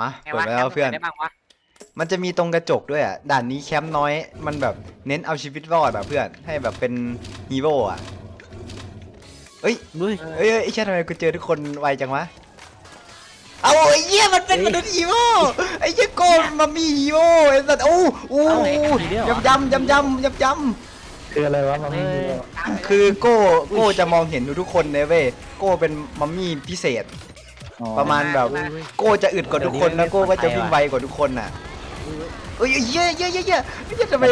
มาไงเปิดวะไปแล้วเพื่อน ได้บ้างวะมันจะมีตรงกระจกด้วยอะ ด่านนี้แคมป์น้อย มันแบบเน้นเอาชีวิตรอดอะเพื่อน ให้แบบเป็นฮีโร่อะ เอ้ยด้วยเอ้ย เอ้ยไอ้เชี่ยทำไมกูเจอทุกคนไวจังวะ เอาไอ้เหี้ยมันเป็นมนุษย์ฮีโร่ไอ้เหี้ยโกนมามีฮีโร่ไอ้สัตว์โอ้โอ้ยำยำยำยำยำยำคืออะไรวะมันไม่รู้อะคือโก้โก้จะมองเห็นทุกคนเลยเว้ย โก้เป็นมัมมี่พิเศษอ๋อ ประมาณแบบโก้จะอึดกว่าทุกคนแล้วโก้ก็จะวิ่งไวกว่าทุกคนน่ะเอ้ยเยอะเยอะเยอะเยอะเฮ้ยทำไม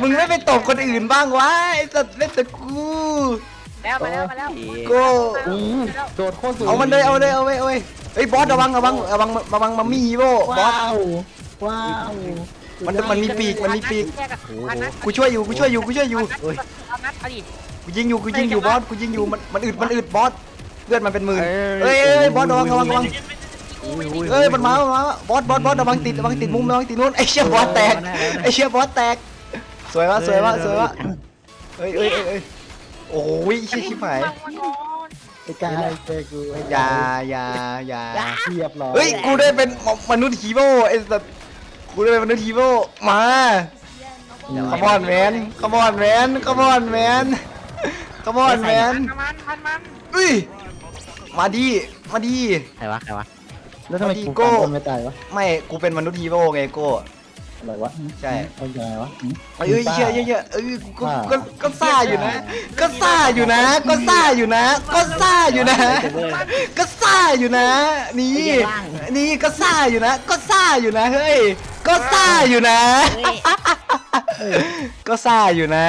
มึงไม่ไปตบคนอื่นบ้างวะไอ้สัตว์เล่นแต่กูแล้วมาแล้วมาแล้วโก้อู้โดดโคตรสูงเอามันเลยเอาเลยเอาเลยเอาเลยเฮ้ยบอสระวังระวังระวังระวังมัมมี่ฮีโร่บอสว้าวว้าวมันมันมีปีกมันมีปีกแยกกันพันนัดกูช่วยอยู่กูช่วยอยู่กูช่วยอยู่พันนัดเอาดิกูยิงอยู่กูยิงอยู่บอสกูยิงอยู่มันมันอึดมันอึดบอส เลือดมันเป็นหมื่นเอ้ยเอ้ยเอ้ยบอสระวังระวังระวังเอ้ยมันมามันมาบอสบอสบอสระวังติดระวังติดมุมระวังติดนู้นไอ้เชี่ยบอสแตกไอ้เชี่ยบอสแตก สวยวะสวยวะสวยวะเอ้ยเอ้ยเอ้ยเอ้ยโอ้ยเชี่ยชิบหายไอ้กายเจอกูไอ้อย่าอย่าอย่าเรียบร้อยเฮ้ยกูได้เป็นมนุษย์ฮีโร่ไอ้สัสกูได้เป็นมนุษย์ฮีโร่มาขมอนแมนขมอนแมนขมอนแมนขมอนแมนมันพันมันอุ้ย มาดี มาดี ใครวะใครวะแล้วทำไมดีกูโก้ฟังคนไม่ตายวะไม่ กูเป็นมนุษย์ฮีโร่ไงโก้ อะไรวะใช่ เอายังไงวะเอ้ยเยอะเยอะเยอะเอ้ยก็ก็ ก็ซ่าอยู่นะ ก็ซ่าอยู่นะ ก็ซ่าอยู่นะ ก็ซ่าอยู่นะ ก็ซ่าอยู่นะ นี่ นี่ก็ซ่าอยู่นะ ก็ซ่าอยู่นะ เฮ้ย ก็ซ่าอยู่นะ ก็ซ่าอยู่นะ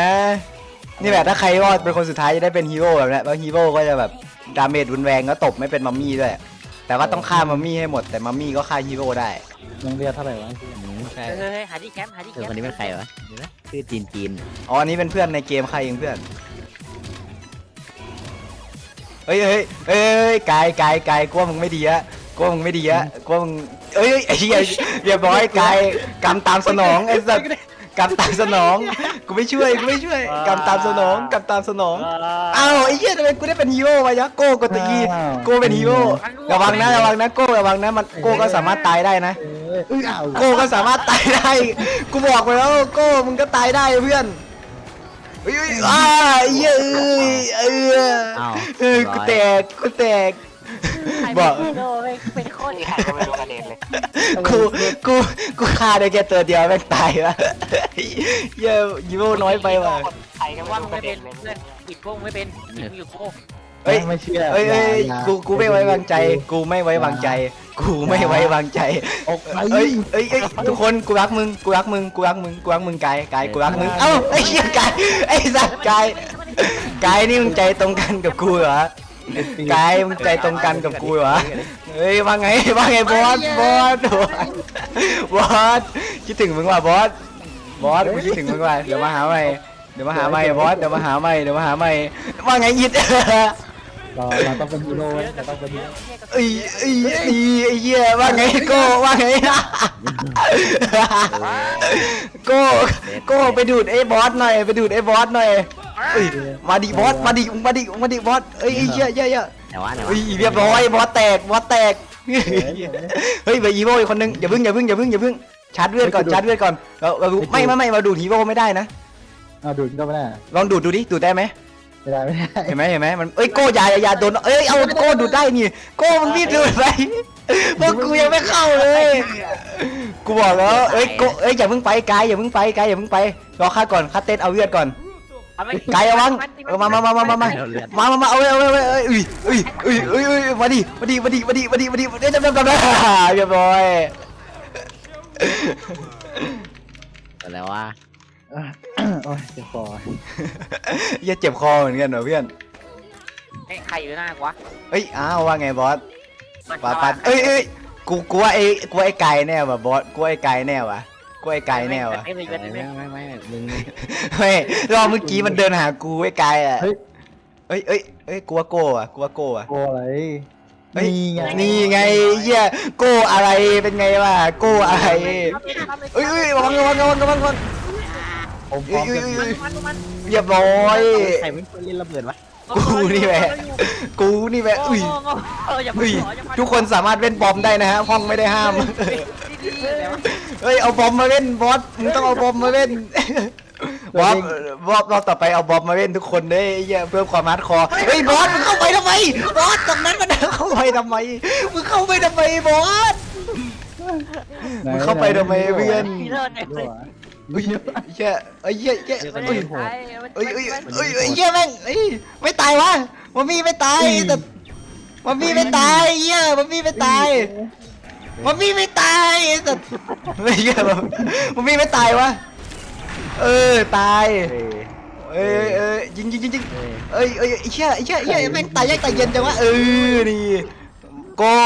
นี่แหละถ้าใครรอดเป็นคนสุดท้ายจะได้เป็นฮีโร่แบบเนี้ยแล้วฮีโร่ก็จะแบบ ดาเมจรุนแรงก็ตบไม่เป็นมัมมี่ด้วย แต่ว่าต้องฆ่ามัมมี่ให้หมด แต่มัมมี่ก็ฆ่าฮีโร่ได้ยังเรียกเท่าไหร่วะใช่เฮ้ยหาที่แคมป์หาที่เอแคอมคนป์นี้เป็นใครวะเดี๋ยวนะชื่อจีนจีนอ๋ออันนี้เป็นเพื่อนในเกมใครเองเพื่อนเฮ้ยเฮ้ยเฮ้ยเฮ้ยกายกายกายกลัวมึงไม่ดีอะกลัวมึงไม่ดีอะกลัวมึงเอ้ยไอ้เหี้ยเรียบร้อยกายกำตามสนองไอ้สัสกำตามสนอง กูไม่ช่วยกูไม่ช่วยกำตามสนองกำตามสนองอ้าวไอ้เหี้ยทำไมกูได้เป็นฮีโร่วะยะโก้กดตะกีโก้เป็นฮีโร่ระวังนะระวังนะโก้ระวังนะมันโก้ก็สามารถตายได้นะเออเอ้ยอ้าวโก้ก็สามารถตายได้กูบอกไปแล้วโก้มึงก็ตายได้เพื่อนเฮ้ยเฮ้ยอ้าเย้ยเอออ้าวเออกูแตกกูแตก บอกโดนเป็นคนใครก็ไม่รู้กระเด็นเลยกูกูกูฆ่าได้แค่ตัวเดียวแม่งตายวะเย้ยยีโวน้อยไปว่ะใครก็ว่ามึงไม่เป็นเพื่อนปิดโป้งไม่เป็นปิดอยู่โป้งเฮ้ยไม่เชื่อเอ้ยเอ้ยอย่ากูกูไม่ไว้วางใจ กูไม่ไว้วางใจ กูไม่ไว้วางใจออกไปเอ้ยเอ้ยเอ้ยทุกคนกูรักมึงกูรักมึงกูรักมึงกูรักมึงกายกายกูรักมึงเอ้าไอ้เหี้ยกายไอ้สัตว์กายกายนี่มึงใจตรงกันกับกูเหรอ กายมึงใจตรงกันกับกูเหรอเฮ้ยว่าไงว่าไงบอสบอสบอสบอสคิดถึงมึงว่ะบอสบอสกูคิดถึงมึงว่ะเดี๋ยวมาหาใหม่เดี๋ยวมาหาใหม่บอสเดี๋ยวมาหาใหม่เดี๋ยวมาหาใหม่ว่าไงยิดเราเราต้องเป็นฮีโร่เว้ยเราต้องเป็นฮีโร่ไอ้ไอ้ไอ้ไอ้เหี้ยว่าไงโก้ว่าไงโก้โก้ไปดูดไอ้บอสหน่อยไปดูดไอ้บอสหน่อย เอ้ยมาดิบอสมาดิมาดิมาดิบอสเอ้ยไอ้เหี้ยเหี้ยเหี้ยแต่ว่าแต่ว่าเฮ้ยเรียบร้อยบอสแตกบอสแตกเฮ้ยไปอีโวอีกคนนึงอย่าพึ่งอย่าพึ่งอย่าพึ่งอย่าพึ่งชาร์จเลือดก่อนชาร์จเลือดก่อนเราเราไม่ไม่ไม่มาดูดฮีโร่ไม่ได้นะเอาดูดก็ไม่ได้ลองดูดดูดิดูดได้ไหมไม่ได้ไม่ได้เห็นไหมเห็นไหมมันเอ้ยโก้อยาอย่าอย่าโดนเอ้ยเอาโก้ดูดได้นี่โก้มันรีบดูดไปพวกกูยังไม่เข้าเลยกูบอกแล้วเอ้ยโก้เอ้ยอย่าเพิ่งไปไกายอย่าเพิ่งไปไกายอย่าเพิ่งไปรอข้าก่อนข้าเต้นเอาเลือดก่อน ไกายระวังเออมามามามามามาเอาเลือดมามามาเอาเลยเอาเลยเอาเลยเอ้ยอุ้ยอุ้ยอุ้ยอุ้ยอุ้ยมาดิมาดิมาดิมาดิมาดิมาดิเดี๋ยวจำจำจำได้เรียบร้อยแต่แล้วว่าโอ้ยเจ็บคอเหี้ยเจ็บคอเหมือนกันเหรอเพื่อนใครอยู่หน้ากวะเอ้ยอ้าวว่าไงบอสปาปัดเอ้ยเอ้ยกูกูว่าไอ้กูว่าไอ้ไก่แน่ว่ะบอสกูว่าไอ้ไก่แน่ว่ะ กูว่าไอ้ไก่แน่ว่ะไม่ไม่ไม่ไม่ไม่ไม่ไม่ไม่มึงเฮ้ยรอบเมื่อกี้มันเดินหากูไอ้ไก่อะเฮ้ยเอ้ยเอ้ยเอ้ยกูว่าโก้อะกูว่าโก้อะโกอะไรเฮ้ยนี่ไงนี่ไงเหี้ยโก้อะไรเป็นไงวะโก้อะไรเอ้ยเอ้ยระวังระวังระวังระวังระวังผมพร้อมจะเอ้ยเอ้ยเอ้ยมันมันเรียบร้อยใครไม่ควรเล่นระเบิดวะ กูนี่แหละกูนี่แหละอุ้ยเอออย่าอุ้ยขออย่ามาทุกคนสามารถเล่นบอมได้นะฮะห้องไม่ได้ห้ามเฮ้ยเอาบอมมาเล่นบอสมึงต้องเอาบอมมาเล่นบอสบอสรอบต่อไปเอาบอมมาเล่นทุกคนเลยไอ้เหี้ยเพิ่มความฮาร์ดคอร์เฮ้ยบอสมึงเข้าไปทำไมบอสตรงนั้นมันเข้าไปทำไมมึงเข้าไปทำไมบอสมึงเข้าไปทำไมเพื่อนพี่ เลิศเนี่ยเฮ้ยเหี้ยเอ้ยเหี้ยเหี้ยเอ้ยเอ้ยเอ้ยเอ้ยเอ้ยเหี้ยแม่งเอ้ยไม่ตายวะมันมีไม่ตายแต่มันมีไม่ตายเหี้ยมันมีไม่ตายมันมีไม่ตายไอ้สัตว์ไม่เหี้ยมันมีไม่ตายวะเออตายเอ้ยเอ้ยยิงยิงยิงยิงเอ้ยเอ้ยเอ้ยเหี้ยเหี้ยเหี้ยแม่งตายยากตายเย็นจังวะเออนี่ โก้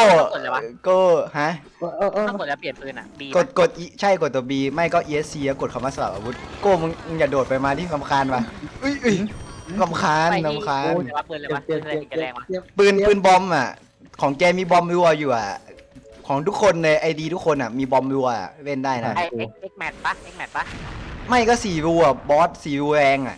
โก้ฮะเออเออเออต้องกดแล้วเปลี่ยนปืนอะบีกดกด E ใช่กดตัว B ไม่ก็ ESC แล้วกดคำว่าสลับอาวุธ โก้มึงมึงอย่าโดดไปมาที่ลำคาญว่ะอุ้ยอุ้ยลำคาญไปที่ลำคาญปืนเลยวะปืนเลยวะเจ็ปืบนอะไรเจ็บถึงจะแรงวะเจ็บปืนปืนบอมอะ ของแกมีบอมรัวอยู่อะ ของทุกคนในไอดีทุกคนอะมีบอมรัวอะเล่นได้นะ ไอเอ็กเอ็กแมทปะเอ็กแมทปะไม่ก็สี่รัวบอสสี่รัวแรงอะ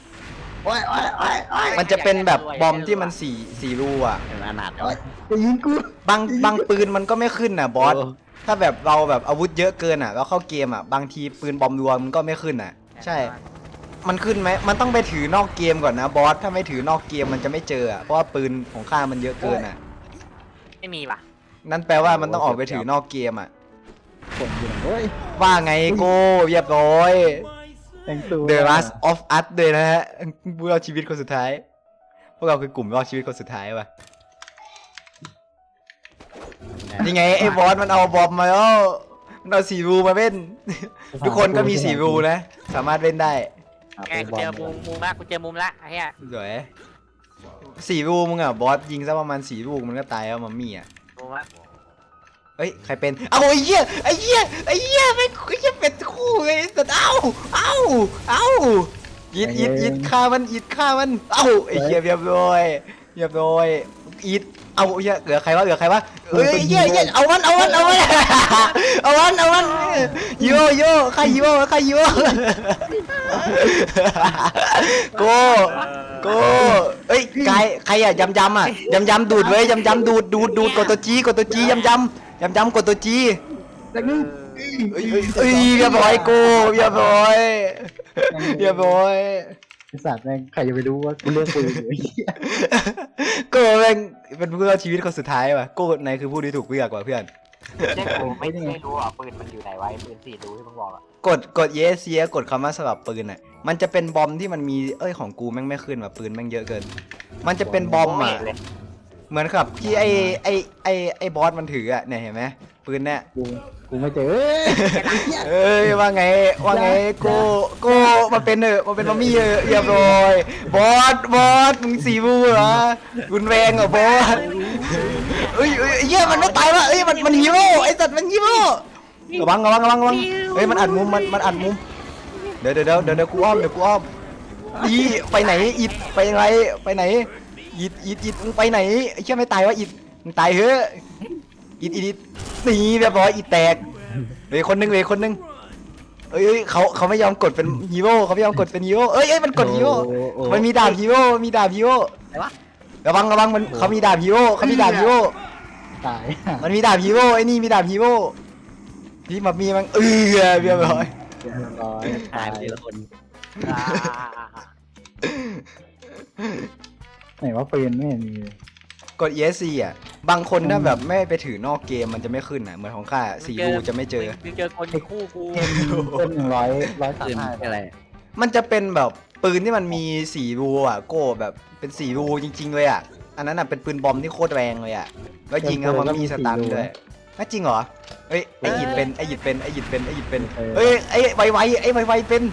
โอ้ยโอ้ยโอ้ยโอ้ยมันจะเป็นแบบบอมที่มันสี่สี่รูอะเป็นอนาถโอ้ยจะยิงกู บางบางปืนมันก็ไม่ขึ้นน่ะบอสโถ้าแบบเราแบบอาวุธเยอะเกินอะแล้วเข้าเกมอะบางทีปืนบอมรัวมันก็ไม่ขึ้นอะ ใช่ มันขึ้นไหมมันต้องไปถือนอกเกมก่อนนะบอส ถ้าไม่ถือนอกเกมมันจะไม่เจออะเพราะว่าปืนของข้ามันเยอะเกินอะ ไม่มีว่ะนั่นแปลว่ามันต้องออกไปถือนอกเกมอะ ผมอยู่ไหนโอ้ยว่าไงโก้เรียบร้อย แต่งตัว The Last of Us เลยนะฮะผู้รอดชีวิตคนสุดท้าย พวกเราคือกลุ่มรอดชีวิตคนสุดท้ายว่ะนี่ไงไอ้บอสมันเอาบอมมาแล้วมันเอาสีรูมาเล่น ทุกคนก็มีสีรูนะ สามารถเล่นได้ไงกูเจอมุมมุมละกูเจอมุมละไอ้เหี้ยสวยสีรูมึงอะบอสยิงซะประมาณสีลูกมันก็ตายแล้วมัมมี่อะมุมละ เอ้ยใครเป็นเอาไอ้เหี้ยไอ้เหี้ยไอ้เหี้ยไม่ไอ้เหี้ยเป็นคู่เลยแต่เอ้าเอ้าเอ้ายิดยิดยิดฆ่ามันยิดฆ่ามันเอ้าไอ้เหี้ยเรียบร้อยเรียบร้อยยิดเอาไอ้เหี้ยเหลือใครวะเหลือใครวะเอ้ยไอ้เหี้ยไอ้เหี้ยเอามันเอามันเอามันเอามันเอามันโยโย่ใครโย่ใครโย่โกโกเอ้ยกายใครอะยำยำอะยำยำดูดเว้ยยำยำดูดดูดดูดกดตัวจีกดตัวจียำยำ ยำยำกดตัวจีแต่นึงเอ้ยเอ้ยเอ้ยเรียบร้อยโกเรียบร้อยเรียบร้อยไอ้สัตว์แม่งใครจะไปรู้ว่ากูเลือกปืนอยู่ไอ้เหี้ยโกแม่งเป็นผู้รอดชีวิตคนสุดท้ายว่ะโกนายคือผู้ที่ถูกเลือกว่ะเพื่อนเจ๊กูไม่ไม่รู้อะปืนมันอยู่ไหนวะไอ้ปืนสี่รูที่มึงบอกอะกดกดเยสเซียกดคำว่าสลับปืนอะ มันจะเป็นบอมที่มันมีเอ้ยของกูแม่งไม่ขึ้นว่ะปืนแม่งเยอะเกิน มันจะเป็นบอมอะเลย เหมือนกับที่ไอไอไอไอบอสมันถืออะเนี่ยเห็นไหมปืนเนี่ยกูกูไม่เจอเอ้ยเอ้ยว่าไงว่าไงโกโกมาเป็นเออะมาเป็นมัมมี่เออะเรียบร้อยบอสบอสมึงสีบูเหรอรุนแรงเหรอบอสเอ้ยเอ้ยเหี้ยมันไม่ตายวะเอ้ยมันมันฮีโร่ไอสัตว์มันฮีโร่ระวังระวังระวังระวังเฮ้ยมันอัดมุมมันมันอัดมุมเดี๋ยวเดี๋ยวเดี๋ยวเดี๋ยวกูอ้อมเดี๋ยวกูอ้อมอีไปไหนอิดไปไหนไปไหน อิดอิดอิดมึงไปไหนไอ้เหี้ยไม่ตายวะอิดมึงตายเฮ้ยอิดอิดอิดนี่เรียบร้อยอิดแตกเหลยคนหนึงเหลยคนหนึงเอ้ยเอ้ยเขาเขาไม่ยอมกดเป็นฮีโร่เขาไม่ยอมกดเป็นฮีโร่เอ้ยเอ้ยมันกดฮีโร่โอ้โอ้ มันมีดาบฮีโร่มีดาบฮีโร่อะไรวะ ระวังระวังมันเขามีดาบฮีโร่เขามีดาบฮีโร่ตายมันมีดาบฮีโร่ไอ้นี่มีดาบฮีโร่พี่มามีมันเออเรียบร้อย เรียบร้อยตายไปทีละคนอ่า ไหนว่าปืนไม่เห็นมีเลยกด ESC อะ บางคนถ้าแบบไม่ไปถือนอกเกมมันจะไม่ขึ้นอะ เหมือนของข้าสีรูจะไม่เจอ มึงเจอคนคู่กูเอ็มเอ็มหนึ่งร้อยร้อยสามปืนห้าอะไร มันจะเป็นแบบปืนที่มันมีสีรูอะโก้แบบเป็นสีรูจริง ๆ เลยอะ อันนั้นอะเป็นปืนบอมที่โคตรแรงเลยอะ แล้วยิงแล้วมันมีสตันด้วยน่าจริงเหรอเฮ้ยไอหยิดเป็นไอหยิดเป็นไอหยิดเป็นไอหยิดเป็นเฮ้ยไอไวไวไอไวไวเป็น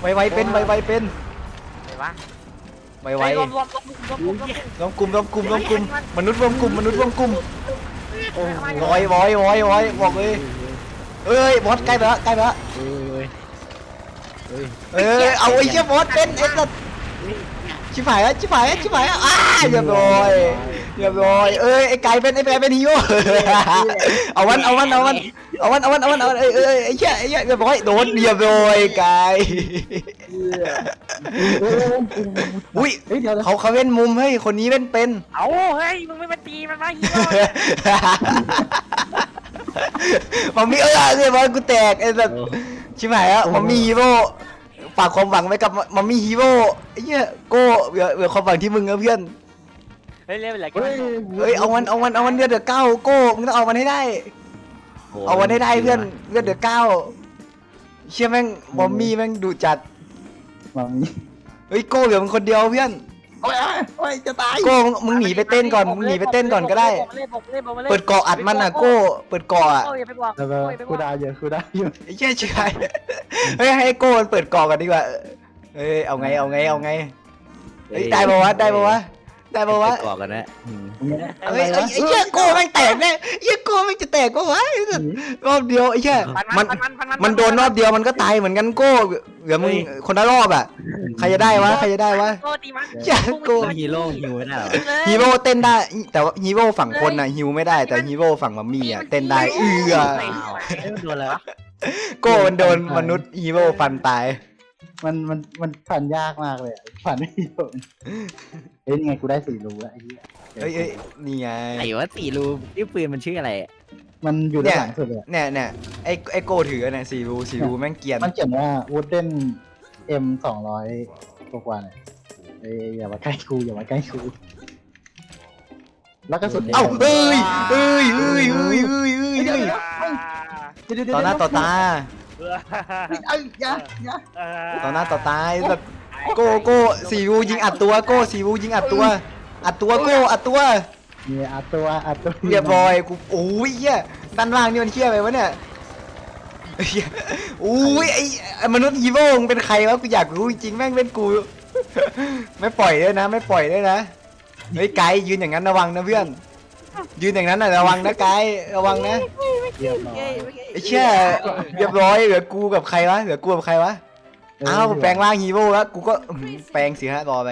ไวไวเป็นไวไวเป็น ไหนวะ ไวไวรวมรวมรวมรวมรวมรวมรวมกลุ่มรวมกลุ่มรวมกลุ่มมนุษย์รวมกลุ่มมนุษย์รวมกลุ่มวอยวอยวอยวอยบอกเลยเอ้ยบอสใกล้ไปแล้วใกล้ไปแล้วเอ้ยเอ้ยเอ้ยเอาไอ้เชี่ยบอสเป็นไอ้สัตว์ชิบหายแล้วชิบหายแล้วชิบหายแล้วอ้าเรียบร้อยเรียบร้อยเอ้ยไอ้ไก่เป็นไอ้ไก่เป็นฮีโร่เอาวันเอาวันเอาวัน เอาวันเอาวันเอาวันเอาวันเอ้ยเอ้ยเอ้ยไอ้เชี่ยไอ้เชี่ยเรียบร้อยโดนเรียบร้อยไก่เอออุ้ยเฮ้ยเดี๋ยวนะเขาเขาเล่นมุมเฮ้ยคนนี้เล่นเป็น เอาเฮ้ยมึงไม่มาตีมันมาฮีโร่มัมมี่เออเนี่ยบอลกูแตกไอ้สัสชิบหายแล้วมัมมี่ฮีโร่ฝากความหวังไว้กับมัมมี่ฮีโร่ไอ้เหี้ยโก้เหลือเหลือความหวังที่มึงนะเพื่อน เฮ้ยเรียกเป็นไรกันเฮ้ยเฮ้ยเอามันเอามันเอามันเลือดเดือดเก้าโก้มึงต้องเอามันให้ได้ เอามันให้ได้เพื่อนเลือดเดือดเก้าเชื่อแม่งมัมมี่แม่งดุจัดมามีเฮ้ยโก้เหลือมึงคนเดียวเพื่อนโอ้ยโอ้ยจะตายโก้มึงมึงหนีไปเต้นก่อนมึงหนีไปเต้นก่อนก็ได้บอกเลยบอกเลยบอกเลยเปิดเกาะอัดมันอะโก้เปิดเกาะอะโอ้ยอย่าไปบอกแล้วโอ้ยอย่าไปกูบอกดาเยอะกูดาเยอะไอ้เชี่ยเชื่อเฮ้ยให้โก้มันเปิดเกาะกันดีกว่าเฮ้ยเอาไงเอาไงเอาไงเฮ้ยได้ปะวะได้ปะวะ ได้ปะวะกอกกันนะอืมเฮ้ยไอ้ไอ้เชี่ยโก้แม่งแตกแน่ไอ้เชี่ยโก้แม่งจะแตกปะวะไอ้สัสรอบเดียวไอ้เชี่ยมันมันโดนรอบเดียวมันก็ตายเหมือนกันโก้เหลือมึงคนละรอบอะ ใครจะได้วะ ใครจะได้วะโอ้ตีมันอย่าโกงฮีโร่ฮิวไม่ได้เหรอฮีโร่เต้นได้ แต่ว่าฮีโร่ฝั่งคนน่ะฮิวไม่ได้ แต่ฮีโร่ฝั่งมัมมี่อะเต้นได้เอือเอ้ยมันโดนอะไรวะโก้มันโดนมนุษย์ฮีโร่ฟันตาย มันมันมันผ่านยากมากเลยอะผ่านไม่โดน เฮ้ยนี่ไงกูได้สี่รูแล้วไอ้เหี้ยเอ้ยเอ้ยนี่ไง ไหนวะสี่รูที่ปืนมันชื่ออะไรอะมันอยู่ด้านหลังสุดเลยอะเนี่ยเนี่ยไอ้ไอ้โก้ถือเนี่ยสีรูสีรูแม่งเกรียน มันเขียนว่า wooden m สองร้อยกว่าๆเนี่ยเอ้ยอย่ามาใกล้กูอย่ามาใกล้กูแล้วก็สุดเอ้าเอ้ยเอ้ยเอ้ยเอ้ยเอ้ยเอ้ยเดี๋ยวเอ้ยเดี๋ยวเดี๋ยวเดี๋ยวต่อหน้าต่อตา เอ้ยอย่าอย่า ต่อหน้าต่อตาไอ้สัตว์ โก้โก้สีรูยิงอัดตัวโก้สีรูยิงอัดตัว อัดตัวโก้อัดตัวเนี่ยอัดตัวอัดตัวเรียบร้อยกูโอ้ยเหี้ยด้านล่างนี่มันเหี้ยไปวะเนี่ยเหี้ยโอ้ยไอ้ไอ้มนุษย์ฮีโร่มึงเป็นใครวะกูอยากรู้จริงๆแม่งเป็นกู ไม่ปล่อยด้วยนะ ไม่ปล่อยด้วยนะเฮ้ยไกด์ยืนอย่างนั้นระวังนะเพื่อน ยืนอย่างนั้นน่ะระวังนะไกด์ระวังนะเรียบร้อยไอ้เชี่ยเรียบร้อยเหลือกูกับใครวะเหลือกูกับใครวะ อ้าวแปลงร่างฮีโร่แล้วกูก็อื้อหือแปลงสิฮะรอไป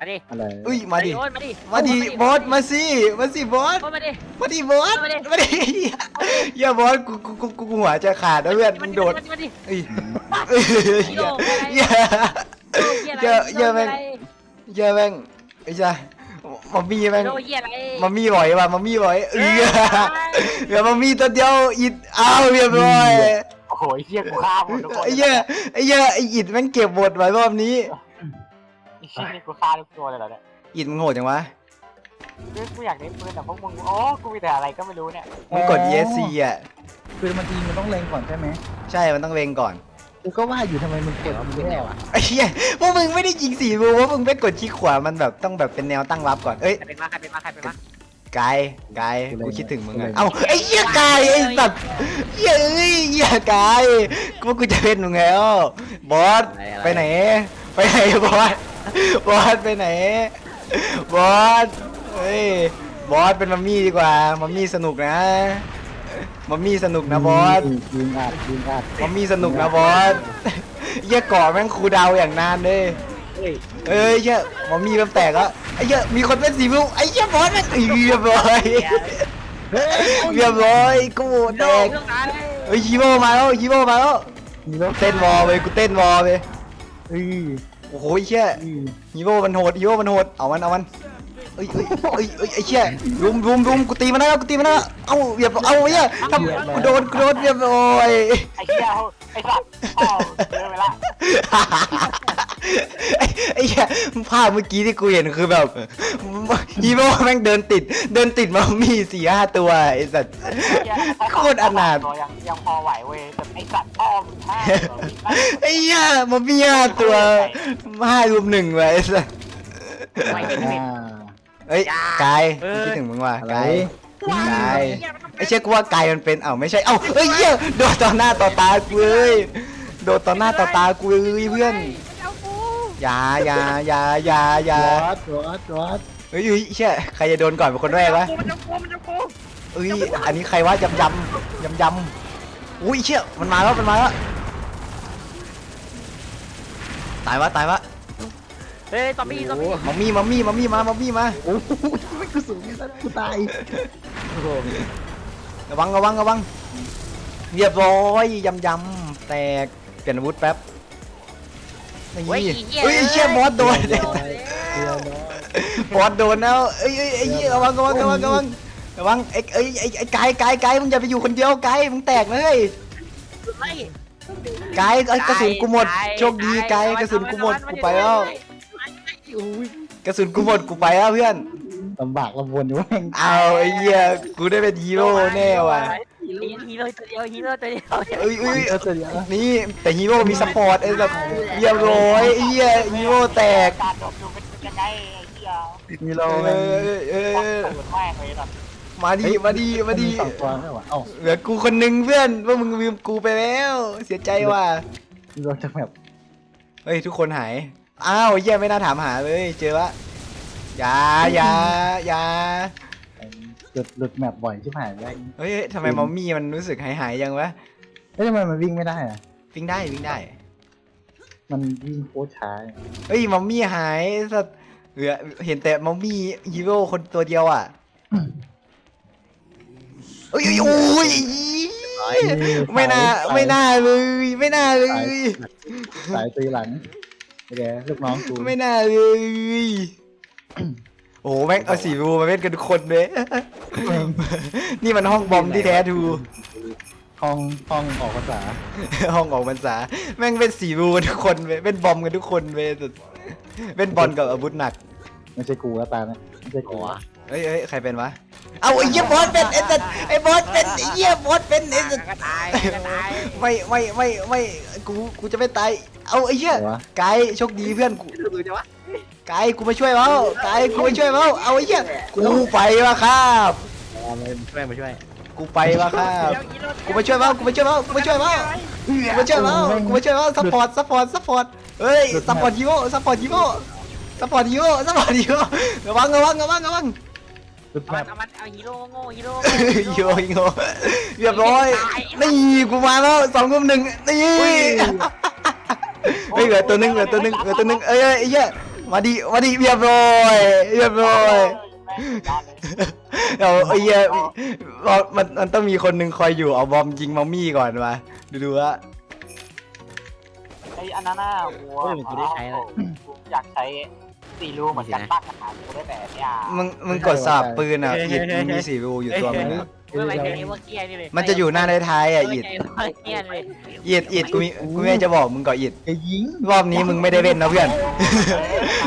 มาดิอะไรอุ้ยมาดิโอ้ยมาดิมาดิบอสมาสิมาสิบอสโอ้ยมาดิ มาดิบอสมาดิ มาดิเหี้ยบอสกูกูกูกูกูหัวจะขาดนะเพื่อนมันโดดมาดิ เอ้ยเอ้ยเหี้ยเหี้ยเยอะเยอะแม่งเหี้ยแม่งไอ้จ้ามัมมี่แม่งโดเยี่ยอะไรมัมมี่ลอยว่ะมัมมี่ลอยเออเหลือมัมมี่ตัวเดียวอิดอ้าวเรียบร้อย โอ้โหเฮียกูฆ่าหมดทุกคนไอ้เหี้ยไอ้เหี้ยไอ้อิดแม่งเก็บหมดไว้รอบนี้ ไอ้เฮียนี่กูฆ่าทุกตัวเลยเหรอเนี่ยอิดมึงโหดจังวะ คือกูอยากได้ปืนแต่พวกมึงโอ้กูมีแต่อะไรก็ไม่รู้เนี่ยมึงกด ESC อะ คือมันจริงมันต้องเล็งก่อนใช่ไหมใช่ มันต้องเล็งก่อน กูก็ว่าอยู่ทำไมมึงกดมึงไม่ได้วะไอ้เหี้ยพวกมึงไม่ได้ยิงสี่รูว่ามึงไปกดชี้ขวา มันแบบต้องแบบเป็นแนวตั้งรับก่อน เอ้ย ใครเป็นมาใครเป็นมาใครเป็นมา กายกายกูคิดถึงมึงอะเอ้าไอ้เหี้ยกายไอ้สัตว์เหี้ยเอ้ยเหี้ยกายกูกูจะเป็นมึงแล้วบอสไปไหน ไปไหนบอสบอสไปไหนบอสเฮ้ยบอสเป็นมัมมี่ดีกว่ามัมมี่สนุกนะมัมมี่สนุกนะบอสยิงอัดยิงอัดมัมมี่สนุกนะบอสเหี้ยก่อแม่งครูดาวอย่างนานเลยเฮ้ยเอ้ยเหี้ยมัมมี่เริ่มแตกแล้ว ไอ้เหี้ยมีคนเป็นสีม่วงไอ้เหี้ยบอสแม่งเอ้ยเรียบร้อยเรียบร้อยกูโดแตกเรื่องอะไรเฮ้ยฮีโร่มาแล้วฮีโร่มาแล้วมีรถเต้นวอลเลยกูเต้นวอลเลยเอ้ยโอ้โหไอ้เหี้ยเอ้ยฮีโร่มันโหดฮีโร่มันโหดเอามันเอามันเอ้ยเอ้ยเอ้ยเอ้ยไอ้เหี้ยรุมรุมรุมกูตีมันได้แล้วกูตีมันได้แล้วเอ้าเรียบเอาไอ้เหี้ยทำกูโดนกูโดนเรียบร้อยไอ้เฮียไอ้สัตว์พ่อเจอไปละ ไอ้ไอ้เหี้ยภาพเมื่อกี้ที่กูเห็นคือแบบฮีโร่แม่งเดินติด เดินติดมามีสี่ห้าตัวไอ้สัตว์ โคตรอนาถ ตัวยังยังพอไหวเว้ยแต่ไอ้สัตว์พ่อมึงฆ่าไอ้เหี้ยมามีห้าตัวห้ารวมหนึ่งไว้ไอ้สัตว์ไม่เป็นไม่อ่าเอ้ยกายคิดถึงมึงว่ะอะไร กายกายไอ้เชื่อกูว่ากายมันเป็นเอ้าไม่ใช่เอ้าเอ้ยเหี้ยโดนต่อหน้าต่อตากูเลยโดนต่อหน้าต่อตากูเลยเพื่อน อย่าอย่าอย่าอย่าอย่าวัดวัดวัดเฮ้ยเฮ้ยเชี่ยใครจะโดนก่อนเป็นคนแรกวะมันจะกูมันจะกูเอ้ยอันนี้ใครวะยำยำยำยำอุ้ยเชี่ยมันมาแล้วมันมาแล้วตายวะตายวะเฮ้ยซอมบี้ซอมบี้มัมมี่มัมมี่มัมมี่มามัมมี่มาโอ้โหไม่กูสูงนี่แล้วกูตายระวังระวังระวังเรียบร้อยยำยำแตกเปลี่ยนอาวุธแป๊บ นี่เฮ้ยเฮ้ยไอ้เชี่ยบอสโดนเรียบร้อยเรียบร้อยบอสโดนแล้วเอ้ยเอ้ยไอ้เหี้ยระวังระวังระวังระวังระวังไอ้เอ้ยไอ้ไอ้ไกายกายกายมึงอย่าไปอยู่คนเดียวกายมึงแตกนะเลยไม่กายเอ้ยกระสุนกูหมดโชคดีกายกระสุนกูหมดกูไปแล้วกระสุนกูหมดกูไปแล้วเพื่อนลำบากลำบนอยู่แม่งเอาไอ้เหี้ยกูได้เป็นฮีโร่แน่ว่ะ ฮีโร่ตัวเดียวฮีโร่ตัวเดียวเอ้ยเอ้ยเออเสียแล้วนี่แต่ฮีโร่มีสปอร์ตไอ้แบบเรียบร้อยไอ้เหี้ยฮีโร่แตกการจบดูเป็นยังไงไอ้เหี้ยมีเอเราอแม่งเออต้องตื่นแม่งเลยแบบมาดีมาดีมาดีสองตัวไม่หวะเอ้าเหลือกูคนหนึงเพื่อนว่ามึงลืมกูไปแล้ว เสียใจว่ะมีเราจะแบบเฮ้ยทุกคนหายอ้าวเหี้ยไม่น่าถามหาเลย เจอละอย่าอย่าอย่าห ลุดหลุดแมปบ่อยที่ผ่านไปเฮ้ยทำไมมัมมี่มันรู้สึกหายหายๆยังวะเอ้ยทำไมมันวิ่งไม่ได้อะวิ่งได้วิ่งได้ มันวิ่งโคตรช้าเฮ้ยมัมมี่หายสัตว์เหลือเห็นแต่มัมมี่ฮีโร่คนตัวเดียวอะเอ้ยเอ้ยโอ้ยไม่น่าไม่น่าเลย ไม่น่าเลย สายตีหลังโอเคลูกน้องกูไม่น่าเลยโอ้โหแม่งเอาสีรูมาเล่นกันทุกคนเลยนี่มันห้องบอมที่แท้ทรูห้องห้องออกภาษาห้องออกพรรษาแม่งเป็นสีรูกันทุกคนเว้ยเป็นบอมกันทุกคนเว้ยสุดเป็นบอลกับอาวุธหนักไม่ใช่กูแล้วตาเนี่ยไม่ใช่กูเอ้ยเอ้ยใครเป็นวะเอาไอ้เหี้ยบอสเป็นไอ้สัสไอ้บอสเป็นไอ้เหี้ยบอสเป็นไอ้สัสก็ตายก็ตายไม่ไม่ไม่ไม่กูกูจะไม่ตายเอาไอ้เหี้ยอะไรวะไกด์โชคดีเพื่อนกูดูจังวะ ไกด์กูมาช่วยเปล่าไกด์กูมาช่วยเปล่าเอาไอ้เหี้ยกูไปวะครับอะไรช่วยมาช่วยกูไปวะครับ กูมาช่วยเปล่ากูมาช่วยเปล่ากูมาช่วยเปล่ากูมาช่วยเปล่ากูมาช่วยเปล่าซัพพอร์ตซัพพอร์ตซัพพอร์ตเฮ้ยซัพพอร์ตฮีโร่ซัพพอร์ตฮีโร่ซัพพอร์ตฮีโร่ซัพพอร์ตฮีโร่ระวังระวังระวังระวังหลุดเอาแมมันปเอามันเอาฮีโร่โง่ฮีโร่โยโยเรียบร้อยนี่กูมาแล้วสองกุมหนึ่งนี่ เฮ้ยเหลือตัวหนึงเหลือตัวหนึงเหลือตัวหนึงเอ้ยเอ้ยไอ้เหี้ย มาดิมาดิเรียบร้อยเรียบร้อยเราไอ้เหี้ยเรามันมันต้องมีคนหนึ่งคอยอยู่เอาบอมยิงมัมมี่ก่อนมาดูดูว่าไอ้อันนั้นน่ะหัวอยากใช้ สี่รูเหมือนกันตั้งอาหารกูได้แต่เนี่ยมึงมึงกดสลับปืนอะอิดมึงมีสีรูอยู่ตัวมึงอะเมื่อไหร่จะเอวเกียร์นี่เลยมันจะอยู่หน้าท้ายๆอะอิดเกียร์เลยอิดอิดกูมีกูไม่จะบอกมึงก่อนอิดไอ้ยิงรอบนี้มึงไม่ได้เล่นนะเพื่อน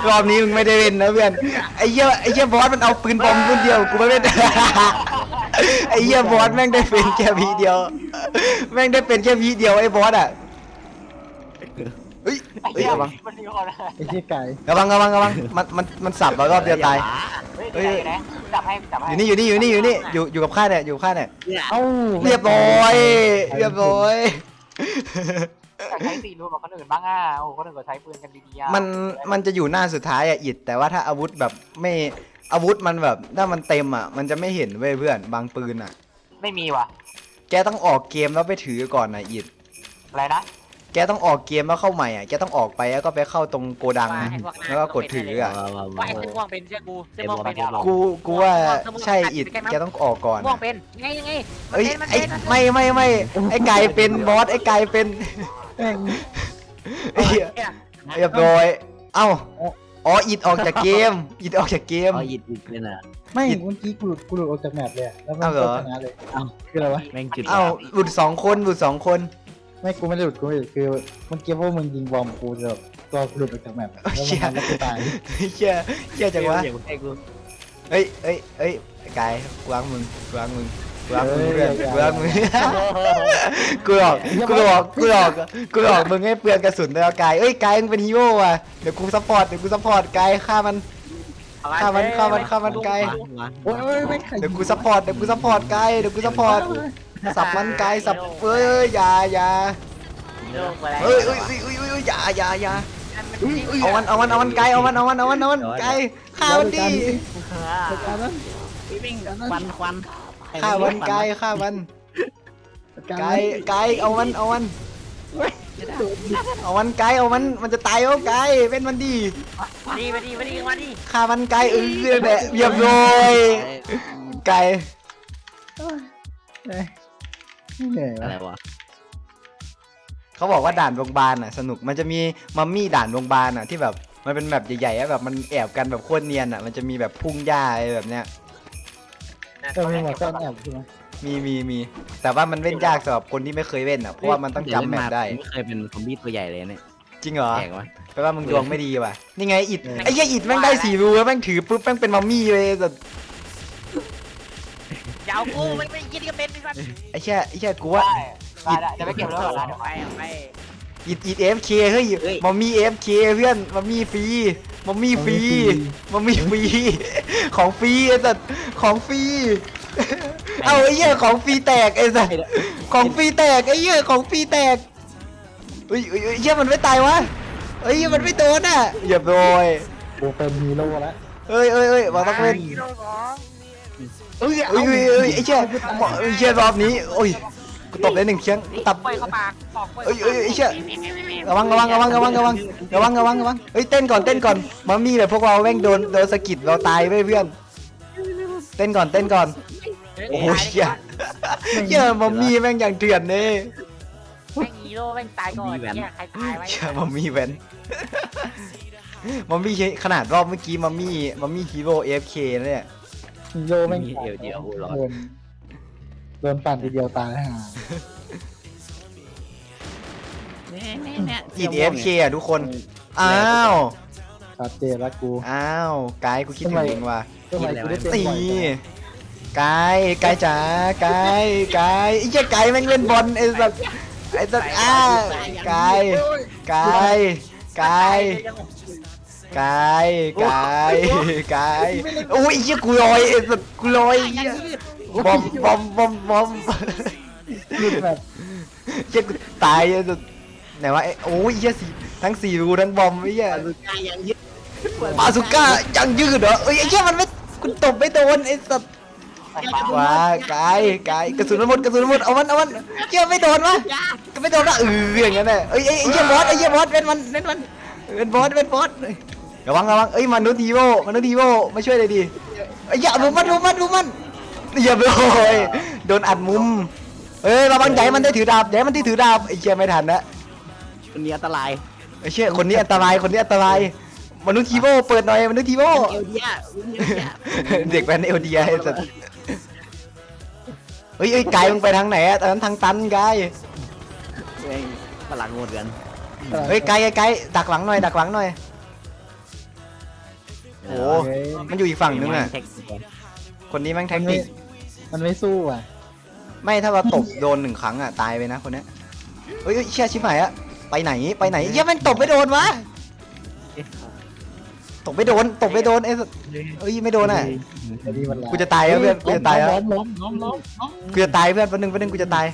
รอบนี้มึงไม่ได้เล่นนะเพื่อนไอ้เหี้ยไอ้เหี้ยบอสมันเอาปืนบอมรุ่นเดียวกูไม่เล่นไอ้เหี้ยบอสแม่งได้เป็นแค่วีเดียว แม่งได้เป็นแค่วีเดียวไอ้บอสอะ เฮ้ยไอ้เฮ้ยเหี้ยระวังมันมีคนเลยไอ้เหี้ยไก่ระวังระวังระวังมันมันมันสับเรารอบเดียวตาย เฮ้ยไหนจับให้จับอให้ยู่นี่อยู่นี่อยู่นี่อยู่นี่อยู่อยู่กับข้าเนี่ยอยู่กับข้าเนี่ยเอ้าเรียบร้อย เรียบร้อย อยากใช้สี่รูแบบคนอื่นบ้างอะโอ้คนอื่นก็ใช้ปืนกันดีๆอะมันมันจะอยู่หน้าสุดท้ายอะอิดแต่ว่าถ้าอาวุธแบบไม่อาวุธมันแบบถ้ามันเต็มอะมันจะไม่เห็นเว้ยเพื่อนบางปืนอะไม่มีว่ะแกต้องออกเกมแล้วไปถือก่อนนะอิดอะไรนะ แกต้องออกเกมแล้วเข้าใหม่อะแกต้องออกไปแล้วก็ไปเข้าตรงโกดังอะแล้วก็กดถืออะว้าวว้าวว่าว้าไอ้วเส้นม่วงเป็นเชื่อกูเส้นม่วงเป็นกูกูว่าใช่อิดแกต้องออกก่อน ม่วงอะเป็นไงยังไงเอ้ยไอ้ไม่ไม่ไม่ไอ้ไก่เป็นบอสไอ้ไก่เป็นแม่งไอ้เหี้ยเรียบร้อยเอ้าอ๋ออิดออกจากเกมอิดออกจากเกม เอาอิดอิดเลยนะไม่เมื่อกี้กูหลุดกูหลุดออกจากแมปเลยอะแล้วมันอ้าวเหรก็อชนะเลยเอ้าคืออะไรวะ แม่งจุดเอ้าหลุดสองคนหลุดสองคน ไม่กูไม่ได้หลุดกูไม่ได้หลุดคือเมื่อกี้พวกมึงยิงบอมกูจะแบบตัวกูหลุดออกจากแมปแล้วมันทำแล้วกูตายเชี่ยเชี่ยจังวะเดี๋ยวกูให้กูเอ้ยเอ้ยเอ้ยไอ้กายกวางมึงกวางมึงกวางมึงเพื่อนกวางมึงกูหลอกกูหลอกกูหลอกกูหลอกมึงให้เปลืองกระสุนแล้วกายเอ้ยกายมึงเป็นฮีโร่ว่ะเดี๋ยวกูซัพพอร์ตเดี๋ยวกูซัพพอร์ตกายฆ่ามันฆ่ามันฆ่ามันฆ่ามันไกลวางโอ้ยโอ้ยไม่งใครเดี๋ยวกูซัพพอร์ตเดี๋ยวกูซัพพอร์ตกายเดี๋ยวกูซัพพอร์ต สับมันกายสับเอ้ยอย่าอย่าโลกอะไรเอ้ยเอ้ยเอ้ยเอ้ยเอ้ยอย่าอย่าอย่าเอามันเอามันเอามันกายเอามันเอามันเอามันเอามันกายฆ่ามันดิจัดการนั้นวิ่งควันควันฆ่ามันกายฆ่ามันจัดการกายกายเอามันเอามันเอามันกายเอามันมันจะตายแล้วกายเป็นมันดีดีมาดีมาดีมาดีฆ่ามันกายเออแหละเรียบร้อยกาย เอ้ยเหนื่อยอะไรวะวะเขาบอกว่าด่านโรงพยาบาลอะ สนุกมันจะมีมัมมี่ด่านโรงพยาบาลอะที่แบบมันเป็นแบบใหญ่ๆอะแบบมันแอบกันแบบโคตรเนียนอะ มันจะมีแบบพุ่งหญ้าอะไรแบบเนี้ยก็มีหมดซ่อนแอบใช่ไหมมีมีมี แต่ว่ามันเล่นยากสำหรับคนที่ไม่เคยเล่นอะเพราะว่ามันต้องจำแมปได้ไม่เคยเป็นซอมบี้ตัวใหญ่เลยเนี่ยจริงเหรอแปลกวะแปลว่ามึงดวงไม่ดีว่ะนี่ไงอิดไอ้เหี้ยอิดแม่งได้สี่รูแล้วแม่งถือปุ๊บแม่งเป็นมัมมี่เลยแต่ ยาวกูมันไม่ยินก็เป็นไปก่อนไอ้เหี้ยไอ้เหี้ยกูว่า ได้ได้ได้จะไปเก็บแล้วเหรอนะเดี๋ยวไปไปอิดอิดเอฟเคเฮ้ย มัมมี่เอฟเคเพื่อนมัมมี่ฟรีมัมมี่ฟรีมัมมี่ฟรีของฟรีไอ้สัตว์ของฟรีเอาไอ้เหี้ยของฟรีแตกไอ้สัตว์ของฟรีแตกไอ้เหี้ยของฟรีแตกเฮ้ยเฮ้ยเฮ้ยเหี้ยมันไม่ตายวะเฮ้ยมันไม่โดนอะอย่าโดยกูเป็นฮีโร่แล้วเอ้ยเอ้ยเอ้ยบอกต้องเล่น ฮีโร่สอง เอ้ยเอ้ยเอ้ยเอ้ยไอ้เชี่ยหมอไอ้เชี่ยรอบนี้โอ้ยกูตบได้หนึ่งเชียงกูตับปล่อยเข้าปากออกปล่อยเอ้ยเอ้ยไอ้เชี่ยระวังระวังระวังระวังระวังระวังระวังระวังเฮ้ยเต้นก่อนเต้นก่อนมามี่แบบพวกเราแม่งโดนโดนสะกิดเราตายไปเพื่อนเต้นก่อนเต้นก่อนโอ้โหเชี่ยเชี่ยมามี่แม่งอย่างเถื่อนเนี่ยแม่งฮีโร่แม่งตายก่อนเนี่ยใครตายไว้เชี่ยมามี่แวนมามี่ใช้ขนาดรอบเมื่อกี้มามี่มามี่ฮีโร่เอฟเคเนี่ย ฮีโร่แม่งมีเดียวเดียวโอ้โหร้อน โดนโดนปั่นทีเดียวตายห่าจีดเอฟเคอะทุกคน อ้าว ชัดเจนแล้วกูอ้าวไกด์กูคิดถึงเองว่ะทำไมกูได้เป็นตีบ่อยจังกายกายจ๋ากายกายไอ้เหี้ยกายแม่งเล่นบอลไอ้สัสไอ้สัสอ้ากายกายกายกายกายกายโอ้ยไอ้เหี้ยกูลอยไอ้สัสกูลอยไอ้เหี้ยบอมบอมบอมบอมหลุดแบบเหี้ยกูตายไอ้สัสไหนวะไอ้โอ้ยไอ้เหี้ยสี่ทั้งสี่รูทั้งบอมไอ้เหี้ยบาสุก้ายังยืดเหรอเอ้ยไอ้เหี้ยมันไม่คุณตบไม่โดนไอ้สัตว์ไปมาว้ากายกายกระสุนมันหมดกระสุนมันหมดเอามันเอามันเหี้ยไม่โดนวะก็ไม่โดนละเอออย่างนั้นแหละเอ้ยไอ้ไอ้เหี้ยบอสไอ้เหี้ยบอสเป็นมันเป็นมันเป็นบอสเป็นบอสเอ้ย ระวังระวังเอ้ยมนุษย์ทีโวมนุษย์ทีโวมาช่วยเลยดิไอ้ยอย่าดูมันดูมันดูมันอย่าไปโอยโดนอัดมุมเอ้ยระวังใหญ่มันได้ถือดาบใหญ่มันที่ถือดาบไอ้เหี้ยไม่ทันนะคนนี้อันตรายไอ้เชี่ยคนนี้อันตรายคนนี้อันตราย มนุษย์ทีโวเปิดหน่อยมนุษย์ทีโวเอลเดียเด็กแว้นเอลดีไอ้สัสเฮ้ยเอ้ยไกายมึงไปทางไหนอะตอนนั้นทางตันไกายพลังหมดกันเฮ้ยไกายไกายไกายดักหลังหน่อยดักหลังหน่อย โอ้เฮ้ยมันอยู่อีกฝั่งนึงอะแท็กคนนี้แม่งแท็มันกไม่ติก มันไม่สู้อะ ไม่ถ้าเราตบโดนหนึ่งครั้งอะตายไปนะคนเนี้ยเฮ้ยเฮ้ยเชี่ยชิบหายอะไปไหนไปไหนเหี้ยแม่งตบไม่โดนวะตบไม่โดนตบไม่โดนไอ้สัสเอ้ยไม่โดนอะไอ้นี่มันร้ายกูจะตายแล้วเพื่อนกูจะตายแล้วล้มล้มล้มล้มล้มกูจะตายเพื่อนแป๊บนึงแป๊บนึงกูจะตาย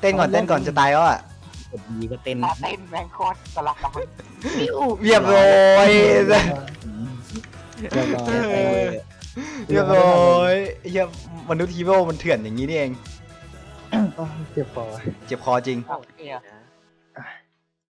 เต้นก่อนเต้นก่อนจะตายแล้วอะกดดีก็เต้นตาเต้นแมงโคตรกำลังกำลังเรียบร้อย เรียบร้อยเรียบร้อยไอ้เหี้ยมนุษย์ฮีโร่มันเถื่อนอย่างนี้นี่เองโอ้ยเจ็บคอเจ็บคอจริง เอาเนี่ย